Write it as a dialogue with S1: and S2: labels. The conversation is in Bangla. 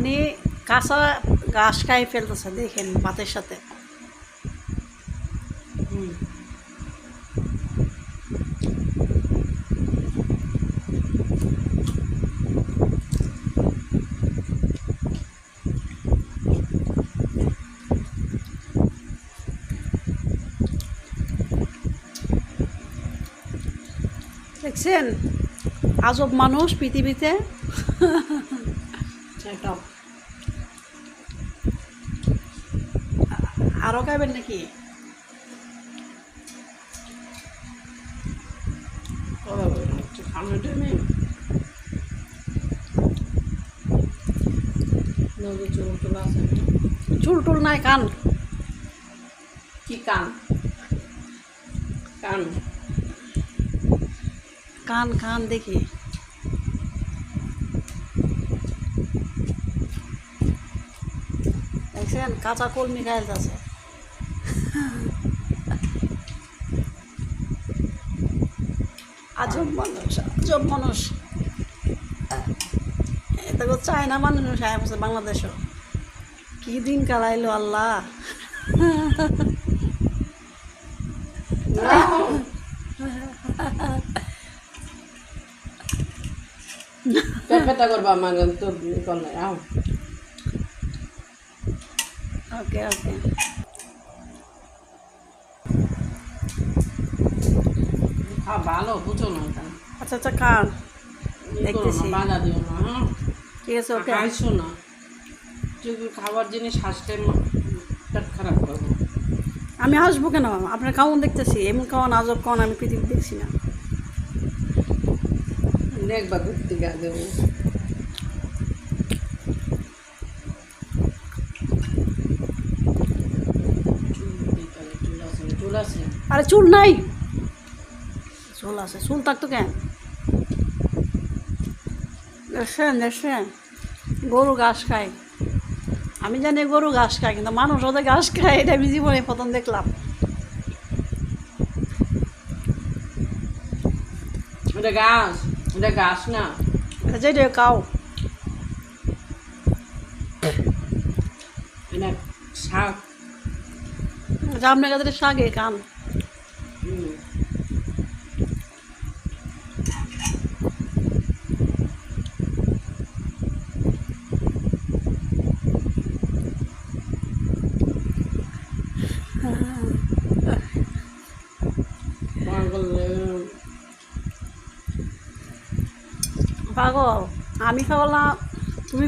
S1: উনি কাঁচা ঘাস খাই ফেলতেছে দেখেন ভাতের সাথে। দেখছেন? আজব মানুষ পৃথিবীতে। আরও খাবেন নাকি?
S2: চুল টুল
S1: নাই কান।
S2: কি কান? কান।
S1: কান কান দেখি। দেখছেন? কাঁচা কলমি খাইতেছে আজব মানুষ আজব মানুষ। এটা চায়না মানুষ আয় বছর বাংলাদেশও কি দিন কালাইলো আল্লাহ।
S2: পেটা করবা আমার তো করলে আও
S1: ওকে ওকে
S2: ভালো বুঝো না
S1: আচ্ছা আচ্ছা খান
S2: ই
S1: দেখতেছি।
S2: বাধা দিও না হ্যাঁ।
S1: ঠিক আছে ওকে।
S2: না। যদি খাবার জিনিস হাসলে পেট খারাপ করব?
S1: আমি আসব কেন আপনার খাওয়ান দেখতেছি। এমন খাওয়ান আজব খাওয়ান আমি পৃথিবী দেখছি না।
S2: দেখবা ঘুরতে গা দেবো চুল আছে চুল আছে
S1: আরে চুল নাই। চুল আছে চুল থাকতো কেন? দেখছেন দেখছেন? গরু ঘাস খায়। আমি জানি গরু ঘাস খায় কিন্তু মানুষ ওদের ঘাস খায় এটা আমি জীবনে প্রথম দেখলাম।
S2: না।
S1: এটা যেটা কাউ
S2: শাক।
S1: এটা আপনার কাছে শাকে কান
S2: হুম।
S1: পাগল আমি খাওয়ালাম তুমি